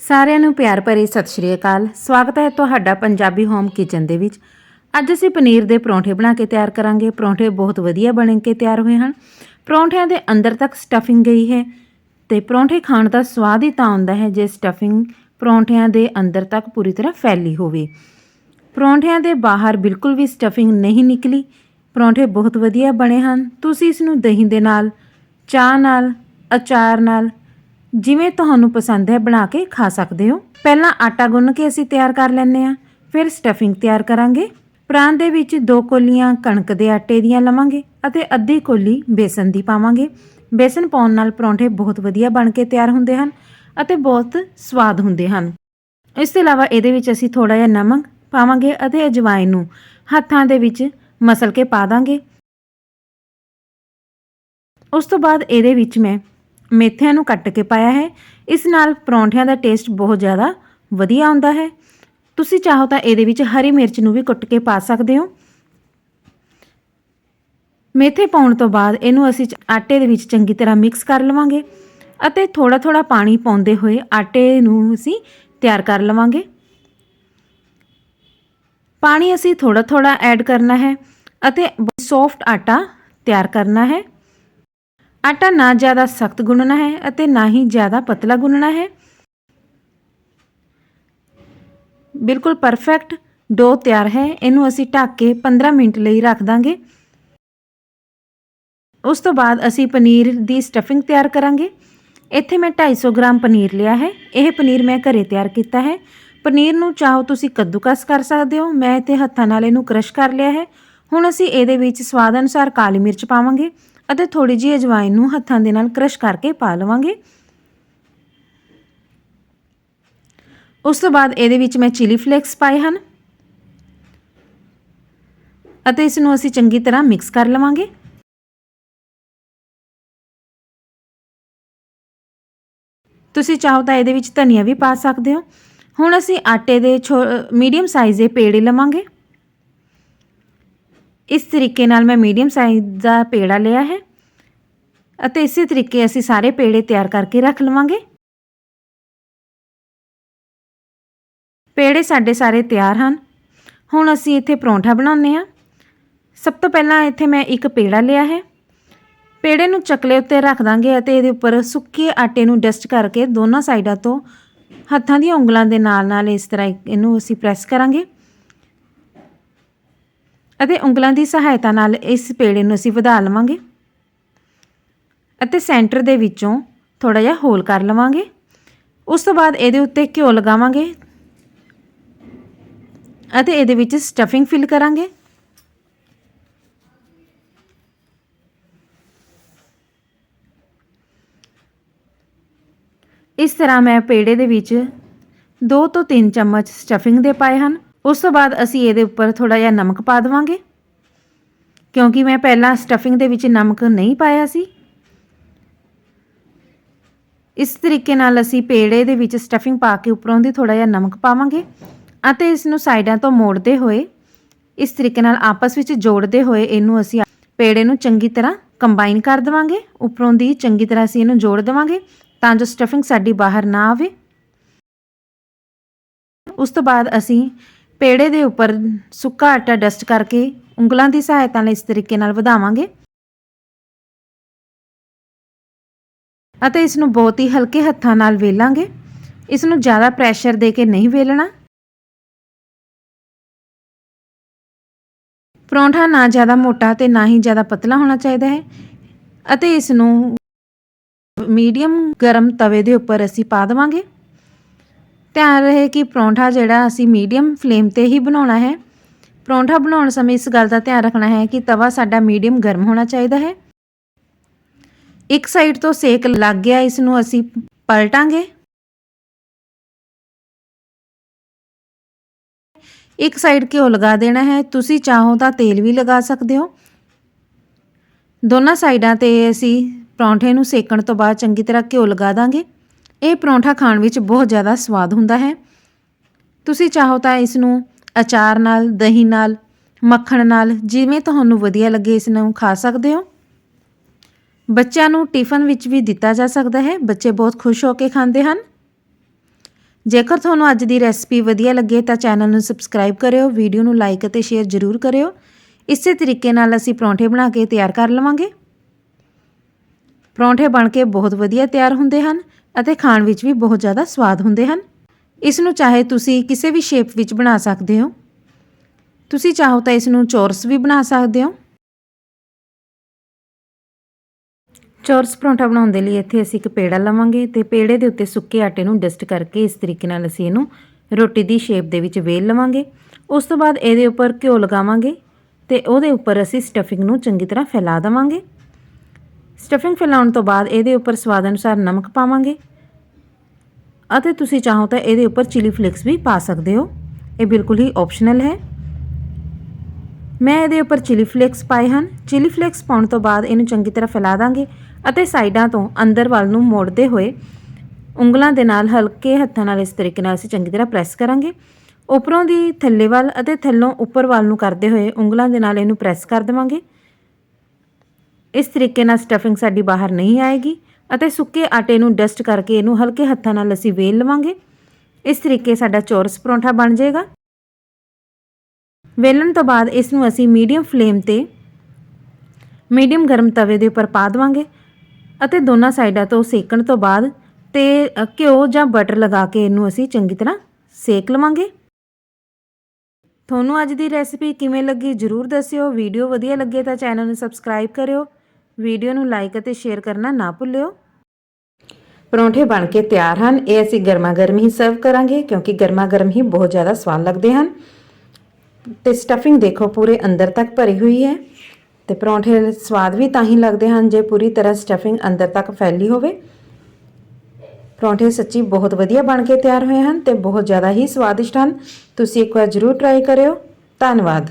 ਸਾਰਿਆਂ ਨੂੰ ਪਿਆਰ ਭਰੀ ਸਤਿ ਸ਼੍ਰੀ ਅਕਾਲ। ਸਵਾਗਤ ਹੈ ਤੁਹਾਡਾ ਪੰਜਾਬੀ ਹੋਮ ਕਿਚਨ ਦੇ ਵਿੱਚ। ਅੱਜ ਅਸੀਂ ਪਨੀਰ ਦੇ ਪਰੌਂਠੇ ਬਣਾ ਕੇ ਤਿਆਰ ਕਰਾਂਗੇ। ਪਰੌਂਠੇ ਬਹੁਤ ਵਧੀਆ ਬਣ ਕੇ ਤਿਆਰ ਹੋਏ ਹਨ। ਪਰੌਂਠਿਆਂ ਦੇ ਅੰਦਰ ਤੱਕ ਸਟਫਿੰਗ ਗਈ ਹੈ ਤੇ ਪਰੌਂਠੇ ਖਾਣ ਦਾ ਸਵਾਦ ਹੀ ਤਾਂ ਆਉਂਦਾ ਹੈ ਜੇ ਸਟਫਿੰਗ ਪਰੌਂਠਿਆਂ ਦੇ ਅੰਦਰ ਤੱਕ ਪੂਰੀ ਤਰ੍ਹਾਂ ਫੈਲੀ ਹੋਵੇ। ਪਰੌਂਠਿਆਂ ਦੇ ਬਾਹਰ ਬਿਲਕੁਲ ਵੀ ਸਟਫਿੰਗ ਨਹੀਂ ਨਿਕਲੀ। ਪਰੌਂਠੇ ਬਹੁਤ ਵਧੀਆ ਬਣੇ ਹਨ। ਤੁਸੀਂ ਇਸ ਨੂੰ ਦਹੀਂ ਦੇ ਨਾਲ, ਚਾਹ ਨਾਲ, ਅਚਾਰ ਨਾਲ ਜਿਵੇਂ ਤੁਹਾਨੂੰ ਪਸੰਦ ਹੈ ਬਣਾ ਕੇ ਖਾ ਸਕਦੇ ਹੋ। ਪਹਿਲਾਂ ਆਟਾ ਗੁੰਨ ਕੇ ਅਸੀਂ ਤਿਆਰ ਕਰ ਲੈਂਦੇ ਹਾਂ। ਫਿਰ ਸਟਫਿੰਗ ਤਿਆਰ ਕਰਾਂਗੇ। ਪ੍ਰਾਨ ਦੇ ਵਿੱਚ ਦੋ ਕੋਲੀਆਂ ਕਣਕ ਦੇ ਆਟੇ ਦੀਆਂ ਲਵਾਂਗੇ ਅਤੇ ਅੱਧੀ ਕੋਲੀ ਬੇਸਨ ਦੀ ਪਾਵਾਂਗੇ। ਬੇਸਨ ਪਾਉਣ ਨਾਲ ਪਰੌਂਠੇ ਬਹੁਤ ਵਧੀਆ ਬਣ ਕੇ ਤਿਆਰ ਹੁੰਦੇ ਹਨ ਅਤੇ ਬਹੁਤ ਸਵਾਦ ਹੁੰਦੇ ਹਨ। ਇਸ ਤੋਂ ਇਲਾਵਾ ਇਹਦੇ ਵਿੱਚ ਅਸੀਂ ਥੋੜਾ ਜਿਹਾ ਨਮਕ ਪਾਵਾਂਗੇ ਅਤੇ ਅਜਵਾਇਨ ਨੂੰ ਹੱਥਾਂ ਦੇ ਵਿੱਚ ਮਸਲ ਕੇ ਪਾ ਦਾਂਗੇ। ਉਸ ਤੋਂ ਬਾਅਦ ਇਹਦੇ ਵਿੱਚ ਮੈਂ ਮੇਥਿਆਂ ਨੂੰ ਕੱਟ ਕੇ ਪਾਇਆ ਹੈ। ਇਸ ਨਾਲ ਪਰੌਂਠਿਆਂ ਦਾ ਟੇਸਟ ਬਹੁਤ ਜ਼ਿਆਦਾ ਵਧੀਆ ਆਉਂਦਾ ਹੈ। ਤੁਸੀਂ ਚਾਹੋ ਤਾਂ ਇਹਦੇ ਵਿੱਚ ਹਰੀ ਮਿਰਚ ਨੂੰ ਵੀ ਕੁੱਟ ਕੇ ਪਾ ਸਕਦੇ ਹੋ। ਮੇਥੇ ਪਾਉਣ ਤੋਂ ਬਾਅਦ ਇਹਨੂੰ ਅਸੀਂ ਆਟੇ ਦੇ ਵਿੱਚ ਚੰਗੀ ਤਰ੍ਹਾਂ ਮਿਕਸ ਕਰ ਲਵਾਂਗੇ ਅਤੇ ਥੋੜਾ ਥੋੜਾ ਪਾਣੀ ਪਾਉਂਦੇ ਹੋਏ ਆਟੇ ਨੂੰ ਅਸੀਂ ਤਿਆਰ ਕਰ ਲਵਾਂਗੇ। ਪਾਣੀ ਅਸੀਂ ਥੋੜਾ ਥੋੜਾ ਐਡ ਕਰਨਾ ਹੈ ਅਤੇ ਸੌਫਟ ਆਟਾ ਤਿਆਰ ਕਰਨਾ ਹੈ। ਆਟਾ ਨਾ ਜ਼ਿਆਦਾ ਸਖਤ ਗੁੰਨਣਾ ਹੈ ਅਤੇ ਨਾ ਹੀ ਜ਼ਿਆਦਾ ਪਤਲਾ ਗੁੰਨਣਾ ਹੈ। ਬਿਲਕੁਲ ਪਰਫੈਕਟ ਡੋ ਤਿਆਰ ਹੈ। ਇਹਨੂੰ ਅਸੀਂ ਢੱਕ ਕੇ 15 ਮਿੰਟ ਲਈ ਰੱਖ ਦਾਂਗੇ। ਉਸ ਤੋਂ ਬਾਅਦ ਅਸੀਂ ਪਨੀਰ ਦੀ ਸਟਫਿੰਗ ਤਿਆਰ ਕਰਾਂਗੇ। ਇੱਥੇ ਮੈਂ 250 ਗ੍ਰਾਮ ਪਨੀਰ ਲਿਆ ਹੈ। ਇਹ ਪਨੀਰ ਮੈਂ ਘਰੇ ਤਿਆਰ ਕੀਤਾ ਹੈ। ਪਨੀਰ ਨੂੰ ਚਾਹੋ ਤੁਸੀਂ ਕੱਦੂਕਸ ਕਰ ਸਕਦੇ ਹੋ। ਮੈਂ ਇੱਥੇ ਹੱਥਾਂ ਨਾਲ ਇਹਨੂੰ ਕ੍ਰਸ਼ ਕਰ ਲਿਆ ਹੈ। ਹੁਣ ਅਸੀਂ ਇਹਦੇ ਵਿੱਚ ਸਵਾਦ ਅਨੁਸਾਰ ਕਾਲੀ ਮਿਰਚ ਪਾਵਾਂਗੇ। ਅਤੇ ਥੋੜੀ ਜਿਹੀ ਅਜਵਾਇਨ ਨੂੰ ਹੱਥਾਂ ਦੇ ਨਾਲ ਕ੍ਰਸ਼ ਕਰਕੇ ਪਾ ਲਵਾਂਗੇ। ਉਸ ਤੋਂ ਬਾਅਦ ਇਹਦੇ ਵਿੱਚ ਮੈਂ ਚਿਲੀ ਫਲੇਕਸ ਪਾਏ ਹਨ। ਅਤੇ ਇਸ ਨੂੰ ਅਸੀਂ ਚੰਗੀ ਤਰ੍ਹਾਂ ਮਿਕਸ ਕਰ ਲਵਾਂਗੇ। ਤੁਸੀਂ ਚਾਹੋ ਤਾਂ ਇਹਦੇ ਵਿੱਚ ਧਨੀਆ ਵੀ ਪਾ ਸਕਦੇ ਹੋ। ਹੁਣ ਅਸੀਂ ਆਟੇ ਦੇ ਮੀਡੀਅਮ ਸਾਈਜ਼ ਦੇ ਪੇੜੇ ਲਵਾਂਗੇ। ਇਸ ਤਰੀਕੇ ਨਾਲ ਮੈਂ ਮੀਡੀਅਮ ਸਾਈਜ਼ ਦਾ ਪੇੜਾ ਲਿਆ ਹੈ ਅਤੇ ਇਸੇ ਤਰੀਕੇ ਅਸੀਂ ਸਾਰੇ ਪੇੜੇ ਤਿਆਰ ਕਰਕੇ ਰੱਖ ਲਵਾਂਗੇ। ਪੇੜੇ ਸਾਡੇ ਸਾਰੇ ਤਿਆਰ ਹਨ। ਹੁਣ ਅਸੀਂ ਇੱਥੇ ਪਰੌਂਠਾ ਬਣਾਉਂਦੇ ਹਾਂ। ਸਭ ਤੋਂ ਪਹਿਲਾਂ ਇੱਥੇ ਮੈਂ ਇੱਕ ਪੇੜਾ ਲਿਆ ਹੈ। ਪੇੜੇ ਨੂੰ ਚੱਕਲੇ ਉੱਤੇ ਰੱਖ ਦਾਂਗੇ ਅਤੇ ਇਹਦੇ ਉੱਪਰ ਸੁੱਕੇ ਆਟੇ ਨੂੰ ਡਸਟ ਕਰਕੇ ਦੋਨਾਂ ਸਾਈਡਾਂ ਤੋਂ ਹੱਥਾਂ ਦੀਆਂ ਉਂਗਲਾਂ ਦੇ ਨਾਲ ਨਾਲ ਇਸ ਤਰ੍ਹਾਂ ਇਹਨੂੰ ਅਸੀਂ ਪ੍ਰੈਸ ਕਰਾਂਗੇ। ਅਤੇ ਉਂਗਲਾਂ ਦੀ ਸਹਾਇਤਾ ਨਾਲ ਇਸ ਪੇੜੇ ਨੂੰ ਅਸੀਂ ਵਧਾ ਲਵਾਂਗੇ ਅਤੇ ਸੈਂਟਰ ਦੇ ਵਿੱਚੋਂ ਥੋੜਾ ਜਿਹਾ ਹੋਲ ਕਰ ਲਵਾਂਗੇ। ਉਸ ਤੋਂ ਬਾਅਦ ਇਹਦੇ ਉੱਤੇ ਘਿਓ ਲਗਾਵਾਂਗੇ ਅਤੇ ਇਹਦੇ ਵਿੱਚ ਸਟਫਿੰਗ ਫਿਲ ਕਰਾਂਗੇ। ਇਸ ਤਰ੍ਹਾਂ ਮੈਂ ਪੇੜੇ ਦੇ ਵਿੱਚ 2 ਤੋਂ 3 ਚਮਚ ਸਟਫਿੰਗ ਦੇ ਪਾਏ ਹਨ। ਉਸ ਤੋਂ ਬਾਅਦ ਅਸੀਂ ਇਹਦੇ ਉੱਪਰ ਥੋੜਾ ਜਿਹਾ ਨਮਕ ਪਾ ਦੇਵਾਂਗੇ। ਕਿਉਂਕਿ ਮੈਂ ਪਹਿਲਾਂ ਸਟਫਿੰਗ ਦੇ ਵਿੱਚ ਨਮਕ ਨਹੀਂ ਪਾਇਆ ਸੀ। ਇਸ ਤਰੀਕੇ ਨਾਲ ਅਸੀਂ ਪੇੜੇ ਦੇ ਵਿੱਚ ਸਟਫਿੰਗ ਪਾ ਕੇ ਉੱਪਰੋਂ ਦੀ ਥੋੜਾ ਜਿਹਾ ਨਮਕ ਪਾਵਾਂਗੇ ਅਤੇ ਇਸ ਨੂੰ ਸਾਈਡਾਂ ਤੋਂ ਮੋੜਦੇ ਹੋਏ, ਇਸ ਤਰੀਕੇ ਨਾਲ ਆਪਸ ਵਿੱਚ ਜੋੜਦੇ ਹੋਏ ਇਹਨੂੰ ਅਸੀਂ ਪੇੜੇ ਨੂੰ ਚੰਗੀ ਤਰ੍ਹਾਂ ਕੰਬਾਈਨ ਕਰ ਦੇਵਾਂਗੇ। ਉੱਪਰੋਂ ਦੀ ਚੰਗੀ ਤਰ੍ਹਾਂ ਅਸੀਂ ਇਹਨੂੰ ਜੋੜ ਦੇਵਾਂਗੇ ਤਾਂ ਜੋ ਸਟਫਿੰਗ ਸਾਡੀ ਬਾਹਰ ਨਾ ਆਵੇ। ਉਸ ਤੋਂ ਬਾਅਦ ਅਸੀਂ ਪੇੜੇ ਦੇ ਉੱਪਰ ਸੁੱਕਾ ਆਟਾ ਡਸਟ ਕਰਕੇ ਉਂਗਲਾਂ ਦੀ ਸਹਾਇਤਾ ਨਾਲ ਇਸ ਤਰੀਕੇ ਨਾਲ ਵਧਾਵਾਂਗੇ। ਅਤੇ ਇਸ ਨੂੰ ਬਹੁਤ ਹੀ ਹਲਕੇ ਹੱਥਾਂ ਨਾਲ ਵੇਲਾਂਗੇ। ਇਸ ਨੂੰ ਜ਼ਿਆਦਾ ਪ੍ਰੈਸ਼ਰ ਦੇ ਕੇ ਨਹੀਂ ਵੇਲਣਾ। ਪਰੌਂਠਾ ਨਾ ਜ਼ਿਆਦਾ ਮੋਟਾ ਤੇ ਨਾ ਹੀ ਜ਼ਿਆਦਾ ਪਤਲਾ ਹੋਣਾ ਚਾਹੀਦਾ ਹੈ ਅਤੇ ਇਸ ਨੂੰ ਮੀਡੀਅਮ ਗਰਮ ਤਵੇ ਦੇ ਉੱਪਰ ਅਸੀਂ ਪਾ ਦੇਵਾਂਗੇ। ਧਿਆਨ ਰਹੇ ਕਿ ਪਰੌਂਠਾ ਜਿਹੜਾ ਅਸੀਂ ਮੀਡੀਅਮ ਫਲੇਮ ਤੇ ਹੀ ਬਣਾਉਣਾ ਹੈ। ਪਰੌਂਠਾ ਬਣਾਉਣ ਸਮੇਂ ਇਸ ਗੱਲ ਦਾ ਧਿਆਨ ਰੱਖਣਾ ਹੈ ਕਿ ਤਵਾ ਸਾਡਾ ਮੀਡੀਅਮ ਗਰਮ ਹੋਣਾ ਚਾਹੀਦਾ ਹੈ। ਇੱਕ ਸਾਈਡ ਤੋਂ ਸੇਕ ਲੱਗ ਗਿਆ, ਇਸ ਨੂੰ ਅਸੀਂ ਪਲਟਾਂਗੇ। ਇੱਕ ਸਾਈਡ ਘਿਓ ਲਗਾ ਦੇਣਾ ਹੈ। ਤੁਸੀਂ ਚਾਹੋ ਤਾਂ ਤੇਲ ਵੀ ਲਗਾ ਸਕਦੇ ਹੋ। ਦੋਨਾਂ ਸਾਈਡਾਂ ਤੇ ਅਸੀਂ ਪਰੌਂਠੇ ਨੂੰ ਸੇਕਣ ਤੋਂ ਬਾਅਦ ਚੰਗੀ ਤਰ੍ਹਾਂ ਘਿਓ ਲਗਾ ਦਾਂਗੇ। ਇਹ ਪਰੌਂਠਾ ਖਾਣ ਵਿੱਚ ਬਹੁਤ ਜ਼ਿਆਦਾ ਸਵਾਦ ਹੁੰਦਾ ਹੈ। ਤੁਸੀਂ ਚਾਹੋ ਤਾਂ ਇਸ ਨੂੰ ਅਚਾਰ ਨਾਲ, ਦਹੀਂ ਨਾਲ, ਮੱਖਣ ਨਾਲ ਜਿਵੇਂ ਤੁਹਾਨੂੰ ਵਧੀਆ ਲੱਗੇ ਇਸ ਨੂੰ ਖਾ ਸਕਦੇ ਹੋ। ਬੱਚਿਆਂ ਨੂੰ ਟਿਫਨ ਵਿੱਚ ਵੀ ਦਿੱਤਾ ਜਾ ਸਕਦਾ ਹੈ। ਬੱਚੇ ਬਹੁਤ ਖੁਸ਼ ਹੋ ਕੇ ਖਾਂਦੇ ਹਨ। ਜੇਕਰ ਤੁਹਾਨੂੰ ਅੱਜ ਦੀ ਰੈਸਪੀ ਵਧੀਆ ਲੱਗੇ ਤਾਂ ਚੈਨਲ ਨੂੰ ਸਬਸਕ੍ਰਾਈਬ ਕਰਿਓ, ਵੀਡੀਓ ਨੂੰ ਲਾਈਕ ਅਤੇ ਸ਼ੇਅਰ ਜ਼ਰੂਰ ਕਰਿਓ। ਇਸੇ ਤਰੀਕੇ ਨਾਲ ਅਸੀਂ ਪਰੌਂਠੇ ਬਣਾ ਕੇ ਤਿਆਰ ਕਰ ਲਵਾਂਗੇ। ਪਰੌਂਠੇ ਬਣ ਕੇ ਬਹੁਤ ਵਧੀਆ ਤਿਆਰ ਹੁੰਦੇ ਹਨ ਅਤੇ ਖਾਣ ਵਿੱਚ ਵੀ ਬਹੁਤ ਜ਼ਿਆਦਾ ਸਵਾਦ ਹੁੰਦੇ ਹਨ। ਇਸ ਨੂੰ ਚਾਹੇ ਤੁਸੀਂ ਕਿਸੇ ਵੀ ਸ਼ੇਪ ਵਿੱਚ ਬਣਾ ਸਕਦੇ ਹੋ। ਤੁਸੀਂ ਚਾਹੋ ਤਾਂ ਇਸ ਨੂੰ ਚੌਰਸ ਵੀ ਬਣਾ ਸਕਦੇ ਹੋ। ਚੌਰਸ ਪਰੌਂਠਾ ਬਣਾਉਣ ਦੇ ਲਈ ਇੱਥੇ ਅਸੀਂ ਇੱਕ ਪੇੜਾ ਲਵਾਂਗੇ ਤੇ ਪੇੜੇ ਦੇ ਉੱਤੇ ਸੁੱਕੇ ਆਟੇ ਨੂੰ ਡਸਟ ਕਰਕੇ ਇਸ ਤਰੀਕੇ ਨਾਲ ਅਸੀਂ ਇਹਨੂੰ ਰੋਟੀ ਦੀ ਸ਼ੇਪ ਦੇ ਵਿੱਚ ਵੇਲ ਲਵਾਂਗੇ। ਉਸ ਤੋਂ ਬਾਅਦ ਇਹਦੇ ਉੱਪਰ ਘਿਓ ਲਗਾਵਾਂਗੇ ਤੇ ਉਹਦੇ ਉੱਪਰ ਅਸੀਂ ਸਟਫਿੰਗ ਨੂੰ ਚੰਗੀ ਤਰ੍ਹਾਂ ਫੈਲਾ ਦੇਵਾਂਗੇ। ਸਟਫਿੰਗ ਫੈਲਾਉਣ ਤੋਂ ਬਾਅਦ ਇਹਦੇ ਉੱਪਰ ਸਵਾਦ ਅਨੁਸਾਰ ਨਮਕ ਪਾਵਾਂਗੇ। ਅਤੇ ਤੁਸੀਂ ਚਾਹੋ ਤਾਂ ਇਹਦੇ ਉੱਪਰ ਚਿਲੀ ਫਲੇਕਸ ਵੀ ਪਾ ਸਕਦੇ ਹੋ। ਇਹ ਬਿਲਕੁਲ ਹੀ ਆਪਸ਼ਨਲ ਹੈ। ਮੈਂ ਇਹਦੇ ਉੱਪਰ ਚਿਲੀ ਫਲੇਕਸ ਪਾਏ ਹਨ। ਚਿਲੀ ਫਲੇਕਸ ਪਾਉਣ ਤੋਂ ਬਾਅਦ ਇਹਨੂੰ ਚੰਗੀ ਤਰ੍ਹਾਂ ਫੈਲਾ ਦਾਂਗੇ ਅਤੇ ਸਾਈਡਾਂ ਤੋਂ ਅੰਦਰ ਵੱਲ ਨੂੰ ਮੋੜਦੇ ਹੋਏ ਉਂਗਲਾਂ ਦੇ ਨਾਲ ਹਲਕੇ ਹੱਥਾਂ ਨਾਲ ਇਸ ਤਰੀਕੇ ਨਾਲ ਅਸੀਂ ਚੰਗੀ ਤਰ੍ਹਾਂ ਪ੍ਰੈਸ ਕਰਾਂਗੇ। ਉੱਪਰੋਂ ਦੀ ਥੱਲੇ ਵੱਲ ਅਤੇ ਥੱਲੋਂ ਉੱਪਰ ਵੱਲ ਨੂੰ ਕਰਦੇ ਹੋਏ ਉਂਗਲਾਂ ਦੇ ਨਾਲ ਇਹਨੂੰ ਪ੍ਰੈਸ ਕਰ ਦੇਵਾਂਗੇ। ਇਸ ਤਰੀਕੇ ਨਾਲ ਸਟਫਿੰਗ ਸਾਡੀ ਬਾਹਰ ਨਹੀਂ ਆਏਗੀ ਅਤੇ ਸੁੱਕੇ ਆਟੇ ਨੂੰ ਡਸਟ ਕਰਕੇ ਇਹਨੂੰ ਹਲਕੇ ਹੱਥਾਂ ਨਾਲ ਅਸੀਂ ਵੇਲ ਲਵਾਂਗੇ। ਇਸ ਤਰੀਕੇ ਸਾਡਾ ਚੌਰਸ ਪਰੌਂਠਾ ਬਣ ਜਾਏਗਾ। ਵੇਲਣ ਤੋਂ ਬਾਅਦ ਇਸ ਨੂੰ ਅਸੀਂ ਮੀਡੀਅਮ ਫਲੇਮ ਤੇ ਮੀਡੀਅਮ ਗਰਮ ਤਵੇ ਦੇ ਉੱਪਰ ਪਾ ਦੇਵਾਂਗੇ ਅਤੇ ਦੋਨਾਂ ਸਾਈਡਾਂ ਤੋਂ ਸੇਕਣ ਤੋਂ ਬਾਅਦ ਤੇ ਘਿਓ ਜਾਂ ਬਟਰ ਲਗਾ ਕੇ ਇਹਨੂੰ ਅਸੀਂ ਚੰਗੀ ਤਰ੍ਹਾਂ ਸੇਕ ਲਵਾਂਗੇ। ਤੁਹਾਨੂੰ ਅੱਜ ਦੀ ਰੈਸਿਪੀ ਕਿਵੇਂ ਲੱਗੀ ਜਰੂਰ ਦੱਸਿਓ। ਵੀਡੀਓ ਵਧੀਆ ਲੱਗੇ ਤਾਂ ਚੈਨਲ ਨੂੰ ਸਬਸਕ੍ਰਾਈਬ ਕਰਿਓ। ਵੀਡੀਓ ਨੂੰ ਲਾਈਕ ਅਤੇ ਸ਼ੇਅਰ ਕਰਨਾ ਨਾ ਭੁੱਲਿਓ ਪਰੌਂਠੇ ਬਣ ਕੇ ਤਿਆਰ ਹਨ ਇਹ ਅਸੀਂ ਗਰਮਾ ਗਰਮ ਹੀ ਸਰਵ ਕਰਾਂਗੇ ਕਿਉਂਕਿ ਗਰਮਾ ਗਰਮ ਹੀ ਬਹੁਤ ਜ਼ਿਆਦਾ ਸਵਾਦ ਲੱਗਦੇ ਹਨ ਤੇ ਸਟਫਿੰਗ ਦੇਖੋ ਪੂਰੇ ਅੰਦਰ ਤੱਕ ਭਰੀ ਹੋਈ ਹੈ ਤੇ ਪਰੌਂਠੇ ਸਵਾਦ ਵੀ ਤਾਂ ਹੀ ਲੱਗਦੇ ਹਨ ਜੇ ਪੂਰੀ ਤਰ੍ਹਾਂ ਸਟਫਿੰਗ ਅੰਦਰ ਤੱਕ ਫੈਲੀ ਹੋਵੇ ਪਰੌਂਠੇ ਸੱਚੀ ਬਹੁਤ ਵਧੀਆ ਬਣ ਕੇ ਤਿਆਰ ਹੋਏ ਹਨ ਤੇ ਬਹੁਤ ਜ਼ਿਆਦਾ ਹੀ ਸਵਾਦਿਸ਼ਟ ਹਨ ਤੁਸੀਂ ਇੱਕ ਵਾਰ ਜ਼ਰੂਰ ਟਰਾਈ ਕਰਿਓ ਧੰਨਵਾਦ